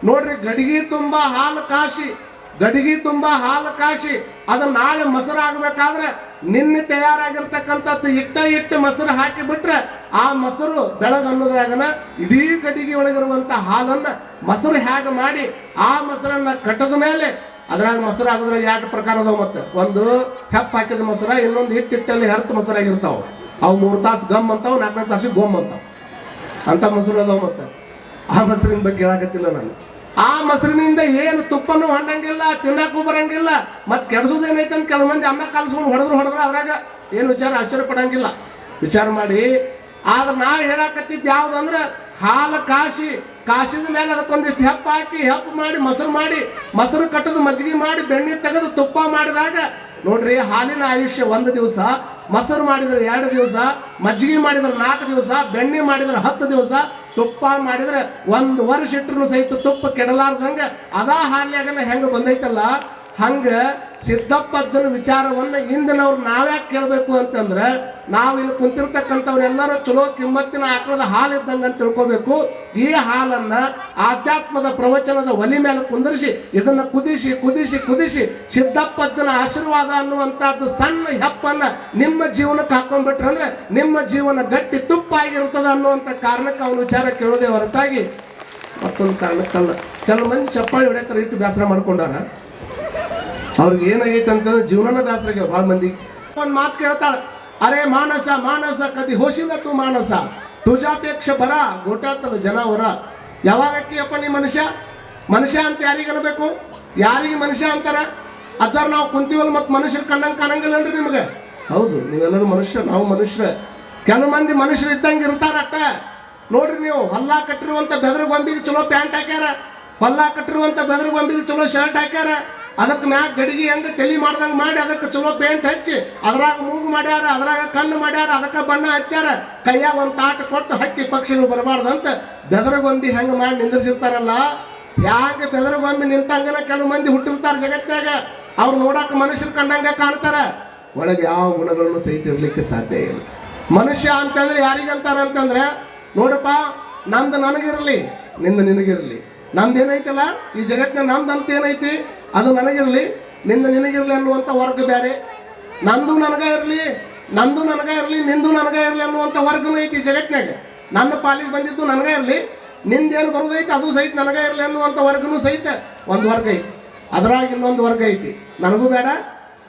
S1: ನೋಡ್ರಿ, ಗಡಿಗೆ ತುಂಬಾ ಹಾಲು ಕಾಸಿ ಗಡಿಗೆ ತುಂಬಾ ಹಾಲು ಕಾಶಿ, ಅದು ನಾಳೆ ಮೊಸರು ಆಗ್ಬೇಕಾದ್ರೆ ನಿನ್ನೆ ತಯಾರಾಗಿರ್ತಕ್ಕಂಥದ್ದು ಇಟ್ಟ ಇಟ್ಟು ಮೊಸರು ಹಾಕಿ ಬಿಟ್ರೆ ಆ ಮೊಸರು ಬೆಳಗನ್ನೋದ್ರಾಗನ ಇಡೀ ಗಡಿಗೆ ಒಳಗಿರುವಂತ ಹಾಲನ್ನ ಮೊಸರು ಹೇಗೆ ಮಾಡಿ ಆ ಮೊಸರನ್ನ ಕಟ್ಟದ ಮೇಲೆ ಅದ್ರಾಗ ಮೊಸರು ಆಗೋದ್ರ ಎರಡು ಪ್ರಕಾರ ಅದಾವ ಮತ್ತೆ. ಒಂದು ಹೆಪ್ಪ ಹಾಕಿದ ಮೊಸರ, ಇನ್ನೊಂದು ಹಿಟ್ಟಿಟ್ಟಲ್ಲಿ ಹರ್ತ ಮೊಸರಾಗಿರ್ತಾವ. ಅವು ಮೂರು ತಾಸು ಗಮ್ ಅಂತಾವ, ನಾಲ್ಕನೇ ತಾಸಿಗೆ ಗೋಮ್ ಅಂತಾವ. ಅಂತ ಮೊಸರು ಅದಾವ ಮತ್ತೆ. ಆ ಮೊಸರಿನ ಬಗ್ಗೆ ಹೇಳಕತ್ತಿಲ್ಲ ನಾನು. ಆ ಮೊಸರಿನಿಂದ ಏನು ತುಪ್ಪನೂ ಹಣ್ಣಂಗಿಲ್ಲ, ತಿನ್ನಕ್ಕೂ ಬರಂಗಿಲ್ಲ, ಮತ್ತೆ ಕೆಡಿಸೋದೇನೈತೆ ಅಂತ ಕೆಲವು ಮಂದಿ ಅನ್ನ ಕಲ್ಸ್ಕೊಂಡು ಹೊಡೆದ್ರು ಹೊಡೆದ್ರು ಅದ್ರಾಗ ಏನು ವಿಚಾರ ಆಶ್ಚರ್ಯ ಪಡಂಗಿಲ್ಲ. ವಿಚಾರ ಮಾಡಿ, ಆದ್ರೆ ನಾ ಹೇಳಕತ್ತಿದ್ದು ಯಾವ್ದಂದ್ರೆ ಹಾಲು ಕಾಸಿ ಕಾಸಿದ ಮೇಲೆ ಅದಕ್ಕೊಂದಿಷ್ಟು ಹೆಪ್ಪ ಹಾಕಿ ಹೆಪ್ಪ ಮಾಡಿ, ಮೊಸರು ಮಾಡಿ, ಮೊಸರು ಕಟ್ಟದು ಮಜ್ಜಿಗೆ ಮಾಡಿ, ಬೆಣ್ಣೆ ತೆಗೆದು ತುಪ್ಪ ಮಾಡಿದಾಗ ನೋಡ್ರಿ ಹಾಲಿನ ಆಯುಷ್ಯ ಒಂದು ದಿವಸ, ಮೊಸರು ಮಾಡಿದ್ರೆ ಎರಡು ದಿವಸ, ಮಜ್ಜಿಗೆ ಮಾಡಿದ್ರೆ ನಾಲ್ಕು ದಿವಸ, ಬೆಣ್ಣೆ ಮಾಡಿದ್ರೆ ಹತ್ತು ದಿವಸ ತುಪ್ಪ ಮಾಡಿದ್ರೆ ಒಂದು ವರ್ಷ ಇಟ್ಟರು ಸಹಿತ ತುಪ್ಪ ಕೆಡಲಾರ್ದಂಗೆ ಅದಾ ಹಾಲ್ಯಾಗನ ಹೆಂಗೆ ಬಂದೈತಲ್ಲ? ಹಂಗ ಸಿದ್ದಪ್ಪಜ್ಜನ ವಿಚಾರವನ್ನ ಇಂದಿನವ್ರು ನಾವ್ಯಾಕೆ ಕೇಳಬೇಕು ಅಂತಂದ್ರೆ ನಾವು ಇಲ್ಲಿ ಕುಂತಿರ್ತಕ್ಕಂಥವ್ರೆಲ್ಲರೂ ಚಲೋ ಕಿಮ್ಮತ್ತಿನ ಆಕಳದ ಹಾಲು ಇದ್ದಂಗೆ ಅಂತ ತಿಳ್ಕೋಬೇಕು. ಈ ಹಾಲನ್ನ ಆಧ್ಯಾತ್ಮದ ಪ್ರವಚನದ ಒಲಿ ಮೇಲೆ ಕುಂದರಿಸಿ, ಇದನ್ನ ಕುದಿಸಿ ಕುದಿಸಿ ಕುದಿಸಿ ಸಿದ್ದಪ್ಪಜ್ಜನ ಆಶೀರ್ವಾದ ಅನ್ನುವಂಥದ್ದು ಸಣ್ಣ ಹೆಪ್ಪನ್ನ ನಿಮ್ಮ ಜೀವನಕ್ಕೆ ಹಾಕೊಂಡ್ಬಿಟ್ರೆ ಅಂದ್ರೆ ನಿಮ್ಮ ಜೀವನ ಗಟ್ಟಿ ತುಪ್ಪ ಆಗಿರ್ತದೆ ಅನ್ನುವಂಥ ಕಾರಣಕ್ಕೆ ಅವನ ವಿಚಾರ ಕೇಳೋದೇ ಹೊರತಾಗಿ ಮತ್ತೊಂದು ಕಾರಣಕ್ಕಲ್ಲ. ಕೆಲವು ಮಂದಿ ಚಪ್ಪಾಳಿ ಹೊಡೆಯಕ್ಕೆ ಇಟ್ಟು ಬೇಸರ ಮಾಡ್ಕೊಂಡಾರ ಅವ್ರಿಗೆ ಏನಾಗೈತೆ ಅಂತಂದ್ರೆ ಜೀವನನ ಬೇಸರ ಆಗ್ಯಾವ ಭಾಳ ಮಂದಿ. ಒಂದು ಮಾತು ಕೇಳ್ತಾಳ, ಅರೆ ಮಾನಸ ಮಾನಸ, ಕದಿ ಹೋಶಿಲ್ಲ ತು ಮಾನಸ. ತುಜಾಪೇಕ್ಷ ಬರ, ಗೋಟಾತದ ಜನವರ. ಯಾವಾಗ ಅಪ್ಪ ನೀ ಮನುಷ್ಯ? ಮನುಷ್ಯ ಅಂತ ಯಾರಿಗೆ ಅನ್ಬೇಕು? ಯಾರಿಗೆ ಮನುಷ್ಯ ಅಂತಾರ? ಅಜ್ಜಾರ ನಾವು ಕುಂತೀವಲ್ಲ ಮತ್ತೆ ಮನುಷ್ಯರು ಕಣ್ಣಂಗೆ ಕಾಣಂಗಿಲ್ಲನ್ರಿ ನಿಮಗೆ. ಹೌದು, ನೀವೆಲ್ಲರೂ ಮನುಷ್ಯ, ನಾವು ಮನುಷ್ಯರ. ಕೆಲವು ಮಂದಿ ಮನುಷ್ಯರು ಇದ್ದಂಗೆ ಇರ್ತಾರಟ್ಟ ನೋಡ್ರಿ ನೀವು ಹೊಲ್ಲ ಕಟ್ಟಿರುವಂತ ಬೆದ್ರ ಗೊಂಬಿಗೆ ಚಲೋ ಪ್ಯಾಂಟ್ ಹಾಕ್ಯಾರ. ಹೊಲ್ಲ ಕಟ್ಟಿರುವಂತ ಬೆದರು ಗೊಂಬಿಗೆ ಚಲೋ ಶರ್ಟ್ ಹಾಕ್ಯಾರ. ಅದಕ್ಕೆ ಮ್ಯಾಗ ಗಡಿಗೆ ಹೆಂಗ ತಲೆ ಮಾಡ್ದಂಗೆ ಮಾಡಿ ಅದಕ್ಕೆ ಚಲೋ ಪೇಂಟ್ ಹಚ್ಚಿ, ಅದ್ರಾಗ ಮೂಗು ಮಾಡ್ಯಾರ, ಅದ್ರಾಗ ಕಣ್ಣು ಮಾಡ್ಯಾರ, ಅದಕ್ಕೆ ಬಣ್ಣ ಹಚ್ಚಾರ ಕೈಯಾಗ ಒಂದು ತಾಟ ಕೊಟ್ಟು ಹಕ್ಕಿ ಪಕ್ಷಿಗಳು ಬರಬಾರ್ದು ಅಂತ ಬೆದರಗೊಂಬಿ ಹೆಂಗೆ ಮಾಡಿ ನಿಂದಿರ್ಸಿರ್ತಾರಲ್ಲ ಯಾಕೆ ಬೆದರಗೊಂಬಿ ನಿಂತಂಗನ ಕೆಲವು ಮಂದಿ ಹುಟ್ಟಿರ್ತಾರೆ ಜಗತ್ತಾಗ ಅವ್ರು ನೋಡಕ್ಕೆ ಮನುಷ್ಯರು ಕಂಡಂಗ ಕಾಣ್ತಾರ. ಒಳಗೆ ಯಾವ ಗುಣಗಳನ್ನು ಸಹಿತ ಇರ್ಲಿಕ್ಕೆ ಸಾಧ್ಯ ಇಲ್ಲ. ಮನುಷ್ಯ ಅಂತಂದ್ರೆ ಯಾರಿಗಂತಾರ ಅಂತಂದ್ರೆ, ನೋಡಪ್ಪ, ನಂದು ನನಗಿರಲಿ, ನಿಂದು ನಿನಗಿರಲಿ. ನಮ್ದು ಏನೈತಲ್ಲ ಈ ಜಗತ್ತಿನ ನಮ್ದು ಅಂತ ಏನೈತಿ ಅದು ನನಗಿರಲಿ, ನಿಂದ ನಿನಗಿರಲಿ ಅನ್ನುವಂಥ ವರ್ಗ ಬೇರೆ ನಂದು ನನಗ ಇರಲಿ, ನಂದು ನನಗ ಇರಲಿ, ನಿಂದು ನನಗ ಇರಲಿ ಅನ್ನುವಂಥ ವರ್ಗನೂ ಐತಿ ಜಗತ್ತಿನಾಗ ನನ್ನ ಪಾಲಿಗೆ ಬಂದಿದ್ದು ನನಗ ಇರಲಿ, ನಿಂದೇನು ಬರೋದೈತಿ ಅದು ಸಹಿತ ನನಗ ಇರಲಿ ಅನ್ನುವಂಥ ವರ್ಗನೂ ಸಹಿತ ಒಂದು ವರ್ಗ ಐತಿ. ಅದ್ರಾಗ ಇನ್ನೊಂದು ವರ್ಗ ಐತಿ. ನನಗೂ ಬೇಡ,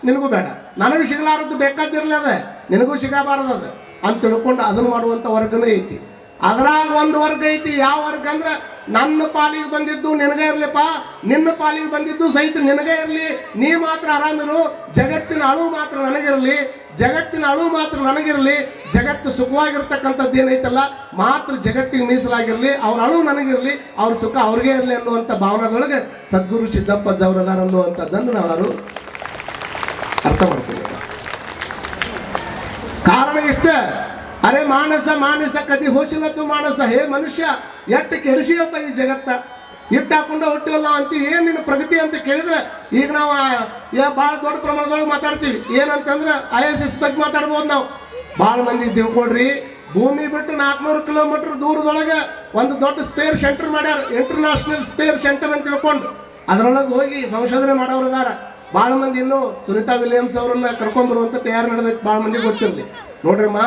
S1: ನಿನಗೂ ಬೇಡ. ನನಗೆ ಸಿಗಲಾರದ್ದು ಬೇಕಾದಿರಲಿ ಅದ, ನಿನಗೂ ಸಿಗಬಾರದು ಅದು ಅಂತ ತಿಳ್ಕೊಂಡು ಅದನ್ನು ಮಾಡುವಂಥ ವರ್ಗನೂ ಐತಿ. ಅದ್ರಾಗ ಒಂದು ವರ್ಗ ಐತಿ. ಯಾವ ವರ್ಗ ಅಂದ್ರೆ, ನನ್ನ ಪಾಲಿಗೆ ಬಂದಿದ್ದು ನಿನಗೆ ಇರ್ಲಿಪ್ಪ. ನಿನ್ನ ಪಾಲಿಗೆ ಬಂದಿದ್ದು ಸಹಿತ ನಿನಗೆ ಇರಲಿ. ನೀ ಮಾತ್ರ ಆರಾಮಿರು. ಜಗತ್ತಿನ ಅಳು ಮಾತ್ರ ನನಗಿರಲಿ. ಜಗತ್ತಿನ ಅಳು ಮಾತ್ರ ನನಗಿರಲಿ. ಜಗತ್ತು ಸುಖವಾಗಿರ್ತಕ್ಕಂಥದ್ದು ಏನೈತಲ್ಲ, ಮಾತ್ರ ಜಗತ್ತಿಗೆ ಮೀಸಲಾಗಿರಲಿ. ಅವ್ರ ಅಳು ನನಗಿರಲಿ. ಅವ್ರ ಸುಖ ಅವ್ರಿಗೆ ಇರಲಿ ಅನ್ನುವಂಥ ಭಾವನದೊಳಗೆ ಸದ್ಗುರು ಸಿದ್ದಪ್ಪ ಅವರದಾರ ಅನ್ನುವಂಥದ್ದನ್ನು ನಾವು ಅರ್ಥ ಮಾಡ್ತೀವಿ ಅರೆ ಮಾನಸ ಮಾನಸ ಕದಿ ಹೋಶಿಲತ್ತು ಮಾನಸ. ಹೇ ಮನುಷ್ಯ, ಎಟ್ಟು ಕೆಡಿಸಿಯಪ್ಪ ಈ ಜಗತ್ತ? ಇಟ್ಟು ಹಾಕೊಂಡು ಹುಟ್ಟಿವಲ್ಲ ಅಂತ ಏನು ನಿನ್ನ ಪ್ರಗತಿ ಅಂತ ಕೇಳಿದ್ರೆ ಈಗ ನಾವು ಭಾಳ ದೊಡ್ಡ ಪ್ರಮಾಣದೊಳಗೆ ಮಾತಾಡ್ತೀವಿ. ಏನಂತಂದ್ರೆ ಐ ಎಸ್ ಎಸ್ ಬಗ್ಗೆ ಮಾತಾಡ್ಬೋದು ನಾವು. ಭಾಳ ಮಂದಿ ತಿಳ್ಕೊಡ್ರಿ ಭೂಮಿ ಬಿಟ್ಟು ನಾಲ್ಕುನೂರು ಕಿಲೋಮೀಟರ್ ದೂರದೊಳಗೆ ಒಂದು ದೊಡ್ಡ ಸ್ಪೇರ್ ಸೆಂಟರ್ ಮಾಡ್ಯಾರ. ಇಂಟರ್ನ್ಯಾಷನಲ್ ಸ್ಪೇರ್ ಸೆಂಟರ್ ಅಂತ ತಿಳ್ಕೊಂಡು. ಅದರೊಳಗೆ ಹೋಗಿ ಸಂಶೋಧನೆ ಮಾಡೋರು ಇದಾರ. ಭಾಳ ಮಂದಿ ಇನ್ನು ಸುನಿತಾ ವಿಲಿಯಮ್ಸ್ ಅವರನ್ನ ಕರ್ಕೊಂಡ್ಬರುವಂತ ತಯಾರು ನಡೆದೈತೆ ಭಾಳ ಮಂದಿ ಗೊತ್ತಿರಲಿ. ನೋಡ್ರಮ್ಮ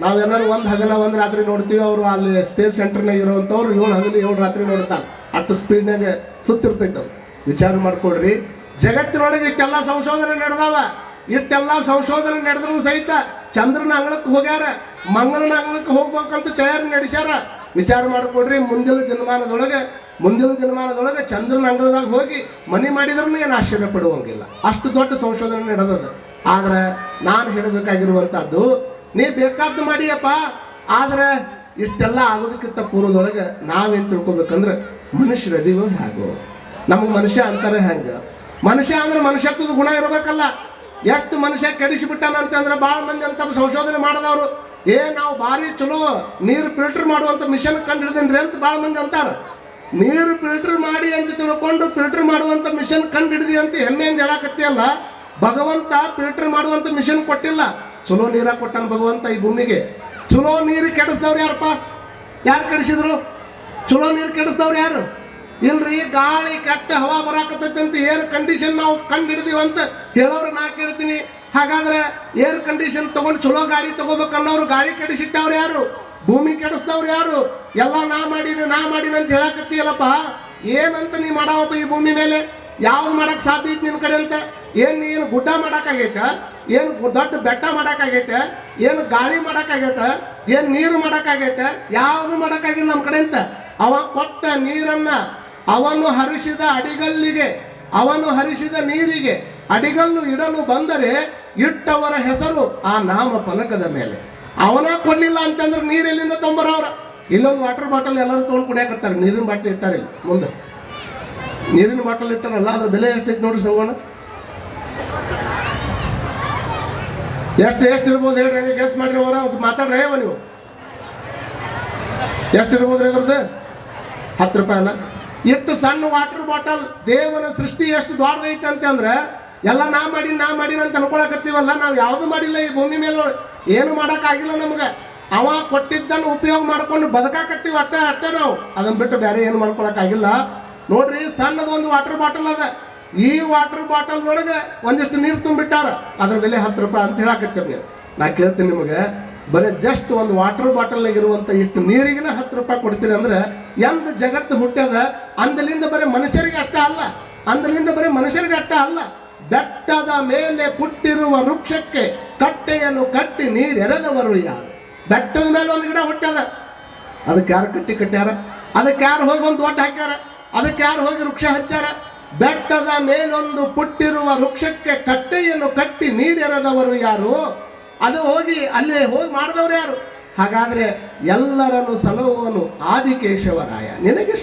S1: ನಾವೆಲ್ಲರೂ ಒಂದು ಹಗಲ ಒಂದು ರಾತ್ರಿ ನೋಡ್ತೀವಿ. ಅವರು ಅಲ್ಲಿ ಸ್ಪೇಸ್ ಸೆಂಟರ್ನಾಗ ಇರುವಂಥವ್ರು ಏಳು ಹಗಲು ಏಳು ರಾತ್ರಿ ನೋಡ್ತಾರೆ. ಅಷ್ಟು ಸ್ಪೀಡ್ನಾಗೆ ಸುತ್ತಿರ್ತೈತೆ ಅವ್ರು. ವಿಚಾರ ಮಾಡ್ಕೊಡ್ರಿ. ಜಗತ್ತಿನೊಳಗೆ ಇಷ್ಟೆಲ್ಲ ಸಂಶೋಧನೆ ನಡೆದಾವ. ಇಷ್ಟೆಲ್ಲ ಸಂಶೋಧನೆ ನಡೆದ್ರು ಸಹಿತ ಚಂದ್ರನ ಅಂಗಳಕ್ಕೆ ಹೋಗ್ಯಾರ. ಮಂಗಳನ ಅಂಗಳಕ್ಕೆ ಹೋಗ್ಬೇಕಂತ ತಯಾರಿ ನಡೆಸ್ಯಾರ. ವಿಚಾರ ಮಾಡ್ಕೊಡ್ರಿ. ಮುಂದಿನ ದಿನಮಾನದೊಳಗೆ ಮುಂದಿನ ದಿನಮಾನದೊಳಗೆ ಚಂದ್ರನ ಅಂಗಳದಾಗ ಹೋಗಿ ಮನೆ ಮಾಡಿದ್ರೂ ಏನು ಆಶ್ಚರ್ಯ ಪಡುವಂಗಿಲ್ಲ. ಅಷ್ಟು ದೊಡ್ಡ ಸಂಶೋಧನೆ ನಡೆದದ. ಆದ್ರೆ ನಾನು ಹೇಳಬೇಕಾಗಿರುವಂತಹದ್ದು ನೀ ಬೇಕಾದ ಮಾಡಿಯಪ್ಪ. ಆದ್ರೆ ಇಷ್ಟೆಲ್ಲ ಆಗೋದಕ್ಕಿಂತ ಪೂರ್ವದೊಳಗೆ ನಾವೇನು ತಿಳ್ಕೊಬೇಕಂದ್ರೆ ಮನುಷ್ಯರ ಅದೀವೋ ಹೇಗೋ. ನಮಗೆ ಮನುಷ್ಯ ಅಂತಾರೆ ಹೆಂಗೆ? ಮನುಷ್ಯ ಅಂದ್ರೆ ಮನುಷ್ಯತ್ವದ ಗುಣ ಇರಬೇಕಲ್ಲ. ಎಷ್ಟು ಮನುಷ್ಯ ಅಂತಂದ್ರೆ ಭಾಳ ಮಂದಿ ಅಂತ ಸಂಶೋಧನೆ ಮಾಡಿದವರು. ಏ, ನಾವು ಭಾರಿ ಚಲೋ ನೀರು ಫಿಲ್ಟರ್ ಮಾಡುವಂತ ಮಿಷನ್ ಕಂಡು ಅಂತ ಭಾಳ ಮಂದಿ ಅಂತಾರೆ. ನೀರು ಫಿಲ್ಟರ್ ಮಾಡಿ ಅಂತ ತಿಳ್ಕೊಂಡು ಫಿಲ್ಟರ್ ಮಾಡುವಂತ ಮಿಷನ್ ಕಂಡು ಹಿಡಿದಿ ಅಂತ ಹೆಮ್ಮೆಯಿಂದ ಹೇಳಕತ್ತಿಯಲ್ಲ. ಭಗವಂತ ಫಿಲ್ಟರ್ ಮಾಡುವಂತ ಮಿಷನ್ ಕೊಟ್ಟಿಲ್ಲ. ಚಲೋ ನೀರ ಕೊಟ್ಟಾನ ಭಗವಂತ ಈ ಭೂಮಿಗೆ. ಚಲೋ ನೀರು ಕೆಡಿಸಿದವ್ರು ಯಾರಪ್ಪ? ಯಾರು ಕೆಡಿಸಿದ್ರು? ಚಲೋ ನೀರು ಕೆಡಿಸಿದವ್ರು ಯಾರು? ಇಲ್ರಿ, ಗಾಳಿ ಕೆಟ್ಟ ಹವಾ ಬರಾಕತ್ತೈತಿ ಅಂತ ಏರ್ ಕಂಡೀಷನ್ ನಾವು ಕಂಡು ಅಂತ ಹೇಳೋರು ನಾ ಕೇಳ್ತೀನಿ. ಹಾಗಾದ್ರೆ ಏರ್ ಕಂಡೀಷನ್ ತಗೊಂಡು ಚಲೋ ಗಾಡಿ ತಗೋಬೇಕನ್ನೋರು ಗಾಳಿ ಕೆಡಿಸಿಟ್ಟವ್ರು ಯಾರು? ಭೂಮಿ ಕೆಡಿಸ್ದವ್ರು ಯಾರು? ಎಲ್ಲ ನಾ ಮಾಡೀನಿ ನಾ ಮಾಡೀನಿ ಅಂತ ಹೇಳಕತ್ತೀಯಲ್ಲಪ್ಪ? ಏನಂತ ನೀ ಮಾಡಾವಪ್ಪ ಈ ಭೂಮಿ ಮೇಲೆ? ಯಾವ್ದು ಮಾಡಕ್ ಸಾಧ್ಯ ಐತಿ ನಿನ್ ಕಡೆ ಅಂತ? ಏನ್ ನೀರು ಗುಡ್ಡ ಮಾಡಕ್ಕಾಗೈತೆ? ಏನು ದೊಡ್ಡ ಬೆಟ್ಟ ಮಾಡಕ್ಕಾಗೈತೆ? ಏನು ಗಾಳಿ ಮಾಡಕ್ಕಾಗೈತೆ? ಏನು ನೀರು ಮಾಡಕ್ಕಾಗೈತೆ? ಯಾವುದು ಮಾಡಕ್ಕಾಗಿಲ್ಲ ನಮ್ಮ ಕಡೆ ಅಂತ? ಅವ ಕೊಟ್ಟ ನೀರನ್ನ ಅವನು ಹರಿಸಿದ ಅಡಿಗಲ್ಲಿಗೆ, ಅವನು ಹರಿಸಿದ ನೀರಿಗೆ ಅಡಿಗಲ್ಲು ಇಡಲು ಬಂದರೆ ಇಟ್ಟವರ ಹೆಸರು ಆ ನಾಮ ಫಲಕದ ಮೇಲೆ. ಅವನ ಕೊಡ್ಲಿಲ್ಲ ಅಂತಂದ್ರೆ ನೀರು ಎಲ್ಲಿಂದ ತೊಂಬರವ್ರ? ಇಲ್ಲೊಂದು ವಾಟರ್ ಬಾಟಲ್ ಎಲ್ಲರೂ ತೊಗೊಂಡು ಕುಡಿಯಾಕತ್ತಾರೆ, ನೀರಿನ ಬಾಟಲ್ ಇರ್ತಾರೆ ಇಲ್ಲಿ, ಮುಂದೆ. ನೀರಿನ ಬಾಟಲ್ ಇಟ್ಟಾರಲ್ಲ ಅದ್ರ ಬೆಲೆ ಎಷ್ಟೈತೆ ನೋಡ್ರಿ ಸಂಗೋಣ ಎಷ್ಟು ಎಷ್ಟು ಇರ್ಬೋದು ಹೇಳ್ರಿ, ಹಂಗೆ ಗೆಸ್ ಮಾಡ್ರಿ ಅವರ ಮಾತಾಡ್ರಿ ಹೇವ ನೀವು. ಎಷ್ಟು ಇರ್ಬೋದ್ರಿ ಅದ್ರದ್ದು? ಹತ್ತು ರೂಪಾಯಿ ಅಲ್ಲ. ಎಷ್ಟು ಸಣ್ಣ ವಾಟರ್ ಬಾಟಲ್ ದೇವನ ಸೃಷ್ಟಿ ಎಷ್ಟು ದೊಡ್ಡದೈತೆ ಅಂತ ಅಂದ್ರೆ ಎಲ್ಲ ನಾ ಮಾಡಿ ನಾ ಮಾಡಿ ಅಂತ ಅನ್ಕೊಳಕತ್ತೀವಲ್ಲ ನಾವು ಯಾವುದು ಮಾಡಿಲ್ಲ ಈ ಭೂಮಿ ಮೇಲೆ ಏನು ಮಾಡೋಕ್ಕಾಗಿಲ್ಲ ನಮ್ಗೆ. ಅವ ಕೊಟ್ಟಿದ್ದನ್ನು ಉಪಯೋಗ ಮಾಡ್ಕೊಂಡು ಬದುಕಾಕತ್ತೀವಿ ಅಟ್ಟೆ ಅಟ್ಟೆ ನಾವು. ಅದನ್ನು ಬಿಟ್ಟು ಬೇರೆ ಏನು ಮಾಡ್ಕೊಳಕ್ಕಾಗಿಲ್ಲ. ನೋಡ್ರಿ, ಸಣ್ಣದ ಒಂದು ವಾಟರ್ ಬಾಟಲ್ ಅದ. ಈ ವಾಟರ್ ಬಾಟಲ್ ಒಳಗೆ ಒಂದಿಷ್ಟು ನೀರು ತುಂಬಿಟ್ಟಾರ. ಅದ್ರ ಬೆಲೆ ಹತ್ತು ರೂಪಾಯಿ ಅಂತ ಹೇಳಾಕತ್ತೇವೆ ನೀವು. ನಾ ಕೇಳ್ತೀನಿ ನಿಮಗೆ, ಬರೀ ಜಸ್ಟ್ ಒಂದು ವಾಟರ್ ಬಾಟಲ್ ಇರುವಂತ ಇಷ್ಟು ನೀರಿಗಿನ ಹತ್ತು ರೂಪಾಯಿ ಕೊಡ್ತೀರಿ ಅಂದ್ರೆ ಎಂದ ಜಗತ್ತು ಹುಟ್ಟ್ಯದ ಅಂದಲಿಂದ ಬರೀ ಮನುಷ್ಯರಿಗೆ ಅಷ್ಟ ಅಲ್ಲ, ಅಂದಲಿಂದ ಬರೀ ಮನುಷ್ಯರಿಗೆ ಅಷ್ಟ ಅಲ್ಲ, ಬೆಟ್ಟದ ಮೇಲೆ ಪುಟ್ಟಿರುವ ವೃಕ್ಷಕ್ಕೆ ಕಟ್ಟೆಯನ್ನು ಕಟ್ಟಿ ನೀರೆರೆದವರು ಯಾರು? ಬೆಟ್ಟದ ಮೇಲೆ ಒಂದು ಗಿಡ ಹುಟ್ಟ್ಯದ ಅದಕ್ಕೆ ಯಾರು ಕಟ್ಟಿ ಕಟ್ಟ್ಯಾರ? ಅದಕ್ಕೆ ಯಾರು ಹೋಗಿ ಒಂದು ದೊಡ್ಡ ಹಾಕ್ಯಾರ? ಅದಕ್ಕೆ ಯಾರು ಹೋಗಿ ವೃಕ್ಷ ಹಚ್ಚಾರ? ಬೆಟ್ಟದ ಮೇಲೊಂದು ಪುಟ್ಟಿರುವ ವೃಕ್ಷಕ್ಕೆ ಕಟ್ಟೆಯನ್ನು ಕಟ್ಟಿ ನೀರೆರೆದವರು ಯಾರು? ಅದು ಹೋಗಿ ಅಲ್ಲಿ ಹೋಗಿ ಮಾಡಿದವರು ಯಾರು? ಹಾಗಾದ್ರೆ ಎಲ್ಲರನ್ನು ಸಲಹುವನು ಆದಿಕೇಶವರಾಯ. ನಿನಗೆ